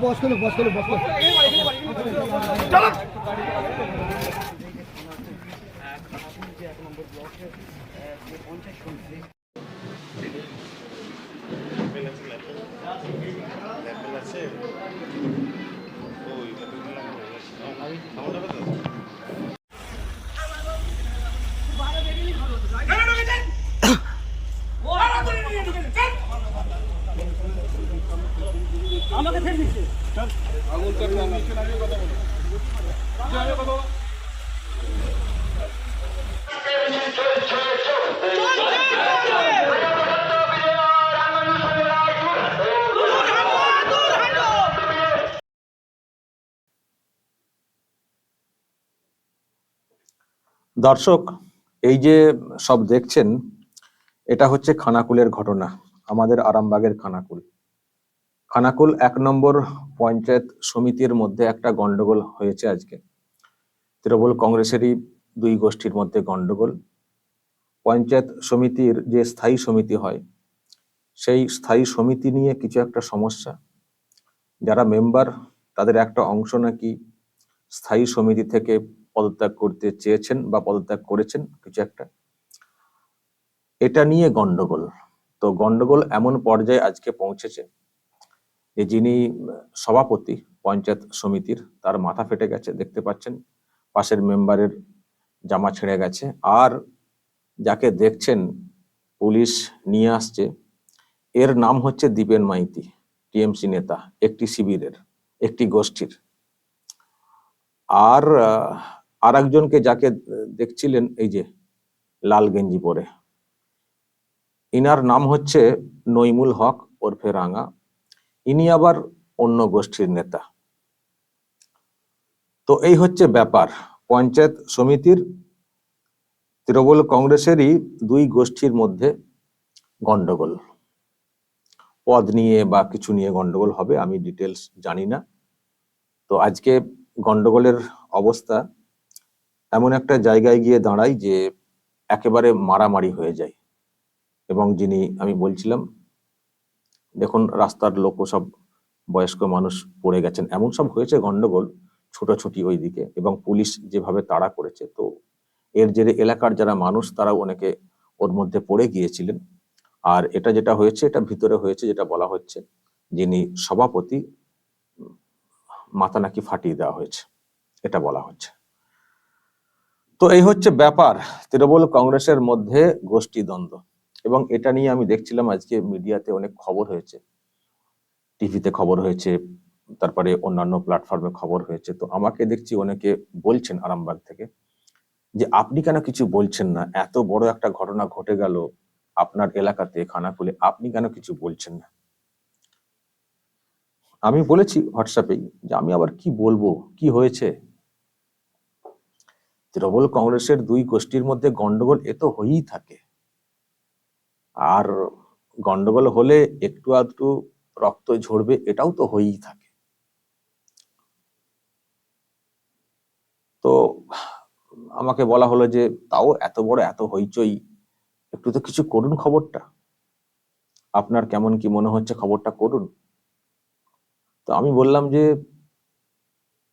বস করল বস করল বস করো দর্শক, এই যে সব দেখছেন, এটা হচ্ছে খানাকুলের ঘটনা, আমাদের আরামবাগের খানাকুল। খানাকুল এক নম্বর পঞ্চায়েত সমিতির মধ্যে একটা গন্ডগোল হয়েছে আজকে। তৃণমূল কংগ্রেসেরই দুই গোষ্ঠীর মধ্যে গন্ডগোল। পঞ্চায়েত সমিতির যে স্থায়ী সমিতি হয়, সেই স্থায়ী সমিতি নিয়ে কিছু একটা সমস্যা। যারা মেম্বার, তাদের একটা অংশ নাকি স্থায়ী সমিতি থেকে পদত্যাগ করতে চেয়েছেন বা পদত্যাগ করেছেন কিছু একটা। এটা নিয়ে গন্ডগোল। তো গন্ডগোল এমন পর্যায়ে আজকে পৌঁছেছে যে যিনি সভাপতি, পঞ্চায়েত সমিতির, তার মাথা ফেটে গেছে, দেখতে পাচ্ছেন। পাশের মেম্বারের জামা ছেড়ে গেছে। আর যাকে দেখছেন, পুলিশ নিয়ে আসছে, এর নাম হচ্ছে দীপেন মাইতি, টিএমসি নেতা, একটি শিবিরের, একটি গোষ্ঠীর। আর আর একজনকে যাকে দেখছিলেন, এই যে লাল গেঞ্জি পরে, ইনার নাম হচ্ছে নইমুল হক ওরফে রাঙা। ইনি আবার অন্য গোষ্ঠীর নেতা। তো এই হচ্ছে ব্যাপার। পঞ্চায়েত সমিতির তৃণমূল কংগ্রেসেরই দুই গোষ্ঠীর মধ্যে গন্ডগোল পদ নিয়ে বা কিছু নিয়ে গন্ডগোল হবে, আমি ডিটেলস জানি না। তো আজকে গন্ডগোলের অবস্থা এমন একটা জায়গায় গিয়ে দাঁড়ায় যে একেবারে মারামারি হয়ে যায়। এবং যিনি, আমি বলছিলাম, দেখুন রাস্তার লোক সব বয়স্ক মানুষ পড়ে গেছেন। এমন সব হয়েছে গন্ডগোল, ছোটাছুটি ওইদিকে এবং পুলিশ যেভাবে তাড়া করেছে, তো এর জেরে এলাকার যারা মানুষ, তারাও অনেকে ওর মধ্যে পড়ে গিয়েছিলেন। আর এটা যেটা হয়েছে, এটা ভিতরে হয়েছে যেটা বলা হচ্ছে, যিনি সভাপতি, মাথা নাকি ফাটিয়ে দেওয়া হয়েছে, এটা বলা হচ্ছে। তো এই হচ্ছে ব্যাপার। তৃণমূল কংগ্রেসের মধ্যে গোষ্ঠী দ্বন্দ্ব এবং এটা নিয়ে আমি দেখছিলাম আজকে মিডিয়াতে অনেক খবর হয়েছে। টিভিতে খবর হয়েছে, তারপরে অন্যান্য প্ল্যাটফর্মে খবর হয়েছে। তো আমাকে দেখছি অনেকে বলছেন আরামবাগ থেকে যে, আপনি কেন কিছু বলছেন না? এত বড় একটা ঘটনা ঘটে গেল আপনার এলাকাতে খানাকুলে। আপনি কেন কিছু বলছেন না? আমি বলেছি হোয়াটসঅ্যাপেই যে, আমি আবার কি বলব? কি হয়েছে? তৃণমূল কংগ্রেসের দুই গোষ্ঠীর মধ্যে গন্ডগোল এ তো হয়েই থাকে। আর গন্ডগোল হলে একটু আধটু রক্ত ঝরবে এটাও তো হয়েই থাকে। তো আমাকে বলা হলো যে, তাও এত বড় এত হইচই। একটু তো কিছু করুন খবরটা। আপনার কেমন কি মনে হচ্ছে খবরটা করুন? তো আমি বললাম যে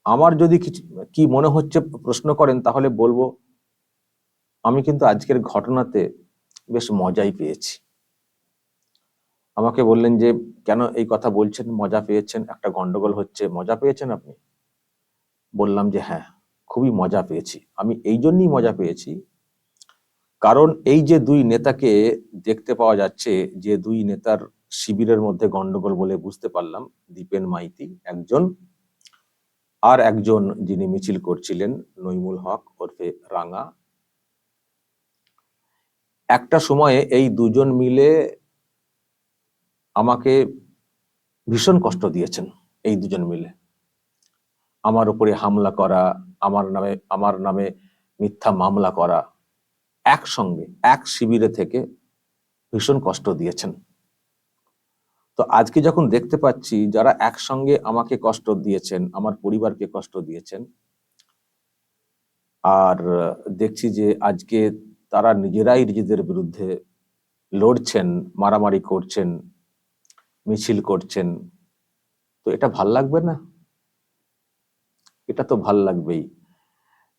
আমার যদি কিছু, কি মনে হচ্ছে, প্রশ্ন করেন, তাহলে বলব, আমি কিন্তু আজকের ঘটনাতে বেশ মজাই পেয়েছি। আমাকে বললেন যে, কেন এই কথা বলছেন? মজা পেয়েছেন? একটা গন্ডগোল হচ্ছে। মজা পেয়েছেন আপনি? বললাম যে হ্যাঁ খুবই মজা পেয়েছি। আমি এই জন্যই মজা পেয়েছি। কারণ এই যে দুই নেতাকে দেখতে পাওয়া যাচ্ছে, যে দুই নেতার শিবিরের মধ্যে গন্ডগোল বলে বুঝতে পারলাম, দীপেন মাইতি একজন আর একজন যিনি মিছিল করছিলেন, নইমুল হক ওরফে রাঙা। একটা সময়ে এই দুজন মিলে আমাকে ভীষণ কষ্ট দিয়েছেন, এই দুজন মিলে। আমার উপরে হামলা করা, আমার নামে আমার নামে মিথ্যা মামলা করা, একসঙ্গে, এক শিবিরে থেকে ভীষণ কষ্ট দিয়েছেন। তো আজকে যখন দেখতে পাচ্ছি যারা একসঙ্গে আমাকে কষ্ট দিয়েছেন, আমার পরিবারকে কষ্ট দিয়েছেন, আর দেখছি যে আজকে তারা নিজেরাই নিজেদের বিরুদ্ধে লড়ছেন, মারামারি করছেন, মিছিল করছেন, তো এটা ভালো লাগবে না? এটা তো ভালো লাগবেই।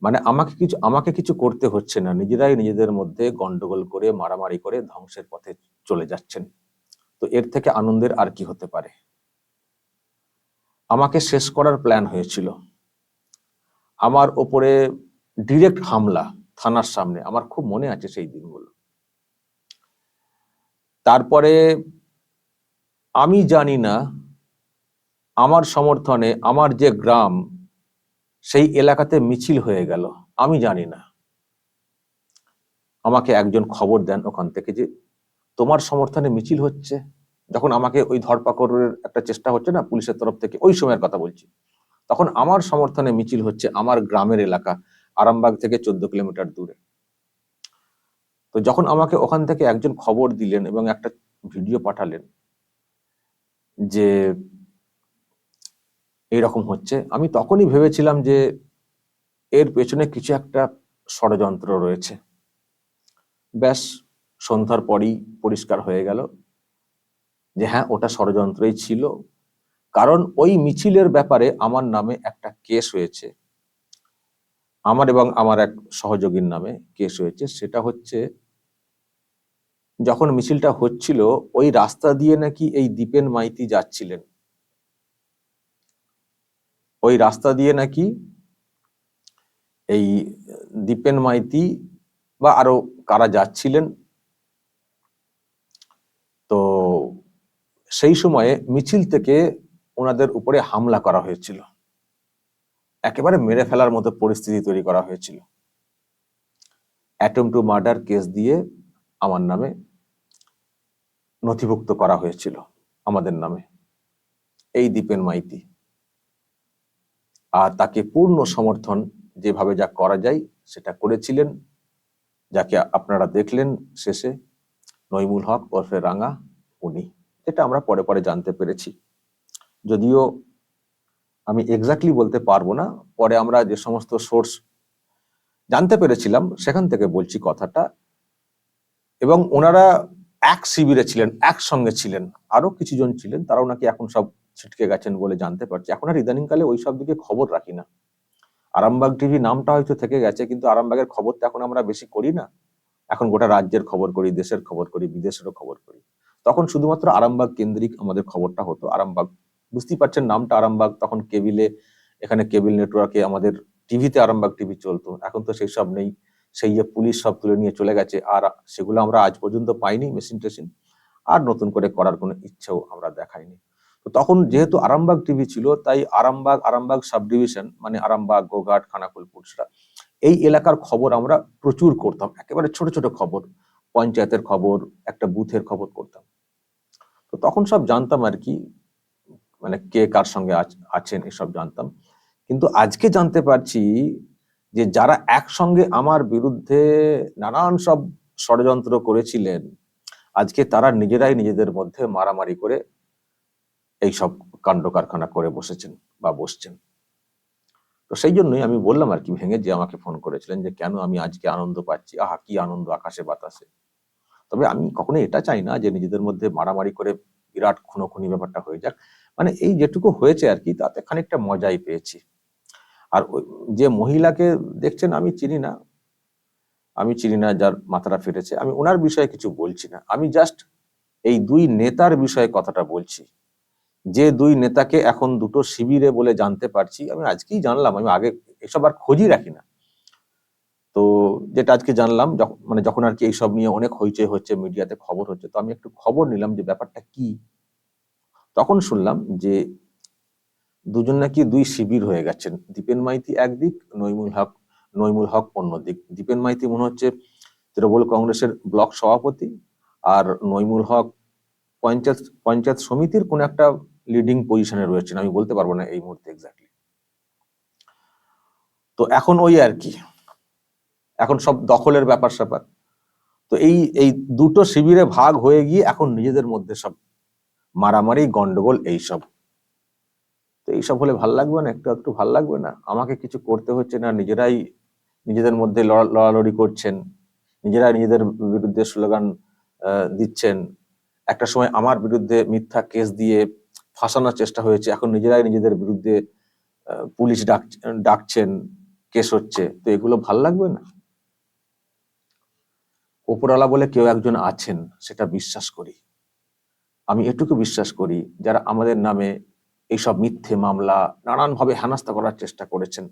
মানে আমাকে কিছু আমাকে কিছু করতে হচ্ছে না। নিজেরাই নিজেদের মধ্যে গন্ডগোল করে, মারামারি করে ধ্বংসের পথে চলে যাচ্ছেন। তো এর থেকে আনন্দের আর কি হতে পারে? আমাকে শেষ করার প্ল্যান হয়েছিল। আমার ওপরে ডিরেক্ট হামলা থানার সামনে, আমার খুব মনে আছে সেই দিনগুলো। তারপরে আমি জানি না, আমার সমর্থনে আমার যে গ্রাম, সেই এলাকাতে মিছিল হয়ে গেল, আমি জানি না। আমাকে একজন খবর দেন ওখান থেকে যে তোমার সমর্থনে মিছিল হচ্ছে। যখন আমাকে ওই ধরপাকড়ের একটা চেষ্টা হচ্ছে না পুলিশের তরফ থেকে, ওই সময়ের কথা বলছি। তখন আমার সমর্থনে মিছিল হচ্ছে আমার গ্রামের এলাকা, আরামবাগ থেকে চোদ্দ কিলোমিটার দূরে। তো যখন আমাকে ওখান থেকে একজন খবর দিলেন এবং একটা ভিডিও পাঠালেন যে এইরকম হচ্ছে, আমি তখনই ভেবেছিলাম যে এর পেছনে কিছু একটা ষড়যন্ত্র রয়েছে। ব্যাস সন্ধ্যার পরই পরিষ্কার হয়ে গেল যে হ্যাঁ ওটা ষড়যন্ত্রই ছিল। কারণ ওই মিছিলের ব্যাপারে আমার নামে একটা কেস হয়েছে। আমার এবং আমার এক সহযোগীর নামে কেস হয়েছে। সেটা হচ্ছে, যখন মিছিলটা হচ্ছিল, ওই রাস্তা দিয়ে নাকি এই দীপেন মাইতি যাচ্ছিলেন। ওই রাস্তা দিয়ে নাকি এই দীপেন মাইতি বা আরও কারা যাচ্ছিলেন তো সেই সময়ে মিছিল থেকে ওনাদের উপরে হামলা করা হয়েছিল। একেবারে মেরে ফেলার মতো পরিস্থিতি তৈরি করা হয়েছিল। অ্যাটম টু মার্ডার কেস দিয়ে আমার নামে নথিভুক্ত করা হয়েছিল আমাদের নামে। এই দীপেন মাইতি। আর তাকে পূর্ণ সমর্থন যেভাবে যা করা যায় সেটা করেছিলেন, যাকে আপনারা দেখলেন শেষে, নইমুল হক ওরফে রাঙা, উনি। এটা আমরা পরে পরে জানতে পেরেছি। যদিও আমি এক্স্যাক্টলি বলতে পারব না, পরে আমরা যে সমস্ত সোর্স জানতে পেরেছিলাম, সেখান থেকে বলছি কথাটা। এবং ওনারা এক শিবিরে ছিলেন, একসঙ্গে ছিলেন, আরও কিছু জন ছিলেন, তারাও নাকি এখন সব ছিটকে গেছেন বলে জানতে পারছি। এখন আর ইদানিংকালে ওই সব দিকে খবর রাখি না। আরামবাগ টিভি নামটা হয়তো থেকে গেছে, কিন্তু আরামবাগের খবর তো এখন আমরা বেশি করি না। এখন গোটা রাজ্যের খবর করি, দেশের খবর করি, বিদেশেরও খবর করি। তখন শুধুমাত্র আরামবাগ কেন্দ্রিক আমাদের খবরটা হতো। আরামবাগ, বুঝতেই পারছেন নামটা আরামবাগ, তখন কেবিলে, এখানে কেবিল নেটওয়ার্কে আমাদের টিভিতে আরামবাগ টিভি চলতো। এখন তো সেই সব নেই। সেই যে পুলিশ সব তুলে নিয়ে চলে গেছে। আর সেগুলো আমরা আজ পর্যন্ত পাইনি, মেশিন টেশিন। আর নতুন করে করার কোনো ইচ্ছেও আমরা দেখাইনি। তো তখন যেহেতু আরামবাগ টিভি ছিল, তাই আরামবাগ আরামবাগ সাব ডিভিশন মানে আরামবাগ, গোঘাট, খানাকুল, পুরসরা, এই এলাকার খবর আমরা প্রচুর করতাম। একেবারে ছোট ছোট খবর। পঞ্চায়েতের খবর, একটা বুথের খবর করতাম। তো তখন সব জানতাম আর কি মানে কে কার সঙ্গে আছ- আছেন এসব জানতাম। কিন্তু আজকে জানতে পারছি যে যারা একসঙ্গে আমার বিরুদ্ধে নানান সব ষড়যন্ত্র করেছিলেন, আজকে তারা নিজেরাই নিজেদের মধ্যে মারামারি করে এই সব কাণ্ড কারখানা করে বসেছেন বা বসছেন। তো সেই জন্যই আমি বললাম আর কি ভেঙে যে আমাকে ফোন করেছিলেন যে কেন আমি আজকে আনন্দ পাচ্ছি, আহা, কি আনন্দ আকাশে বাতাসে। তবে আমি কখনো এটা চাই না যে নিজেদের মধ্যে মারামারি করে বিরাট খুনোখুনি ব্যাপারটা হয়ে যাক। মানে এই যেটুকু হয়েছে আর কি তাতে খানিকটা মজাই পেয়েছি। আর যে মহিলাকে দেখছেন, আমি চিনি না। আমি চিনি না যার মাথাটা ফেটেছে। আমি ওনার বিষয়ে কিছু বলছি না। আমি জাস্ট এই দুই নেতার বিষয়ে কথাটা বলছি। যে দুই নেতাকে এখন দুটো শিবিরে বলে জানতে পারছি, আমি আজকেই জানলাম। আমি আগে এসব আর খোঁজই রাখি না। তো যেটা আজকে জানলাম মানে যখন আর কি এইসব নিয়ে অনেক হইচই হচ্ছে, মিডিয়াতে খবর হচ্ছে, তো আমি একটু খবর নিলাম যে ব্যাপারটা কি। তখন শুনলাম যে দুজন নাকি দুই শিবির হয়ে গেছেন, দীপেন মাইতি একদিক নইমুল হক নইমুল হক অন্যদিক দীপেন মাইতি মনে হচ্ছে তৃণমূল কংগ্রেসের ব্লক সভাপতি আর নইমুল হক পঞ্চায়েত পঞ্চায়েত সমিতির কোন একটা লিডিং পজিশনে রয়েছেন, আমি বলতে পারব না এই মুহূর্তে এক্স্যাক্টলি তো এখন ওই আর কি এখন সব দখলের ব্যাপার স্যাপার। তো এই এই দুটো শিবিরে ভাগ হয়ে গিয়ে এখন নিজেদের মধ্যে সব মারামারি, গন্ডগোল, এইসব। তো এইসব হলে ভালো লাগবে না? একটু একটু ভালো লাগবে না? আমাকে কিছু করতে হচ্ছে না? নিজেরাই নিজেদের মধ্যে লড়া- লড়ালড়ি করছেন। নিজেরা নিজেদের বিরুদ্ধে স্লোগান দিচ্ছেন। একটা সময় আমার বিরুদ্ধে মিথ্যা কেস দিয়ে ফাঁসানোর চেষ্টা হয়েছে। এখন নিজেরাই নিজেদের বিরুদ্ধে পুলিশ ডাক, ডাকছেন, কেস হচ্ছে। তো এগুলো ভালো লাগবে না? ওপরওয়ালা বলে কেউ একজন আছেন, সেটা বিশ্বাস করি। আমি এটুকু বিশ্বাস করি, যারা আমাদের নামে এইসব মিথ্যে মামলা, নানানভাবে হেনাস্তা করার চেষ্টা করেছেন,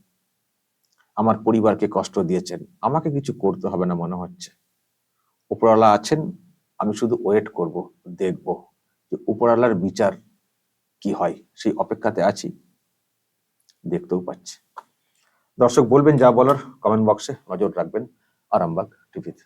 আমার পরিবারকে কষ্ট দিয়েছেন, আমাকে কিছু করতে হবে না মনে হচ্ছে। উপরওয়ালা আছেন, আমি শুধু ওয়েট করব, দেখব যে উপরওয়ালার বিচার কি হয়, সেই অপেক্ষাতে আছি, দেখতেও পাচ্ছি। দর্শক, বলবেন যা বলার কমেন্ট বক্সে নজর রাখবেন, আরামবাগ টিভিতে।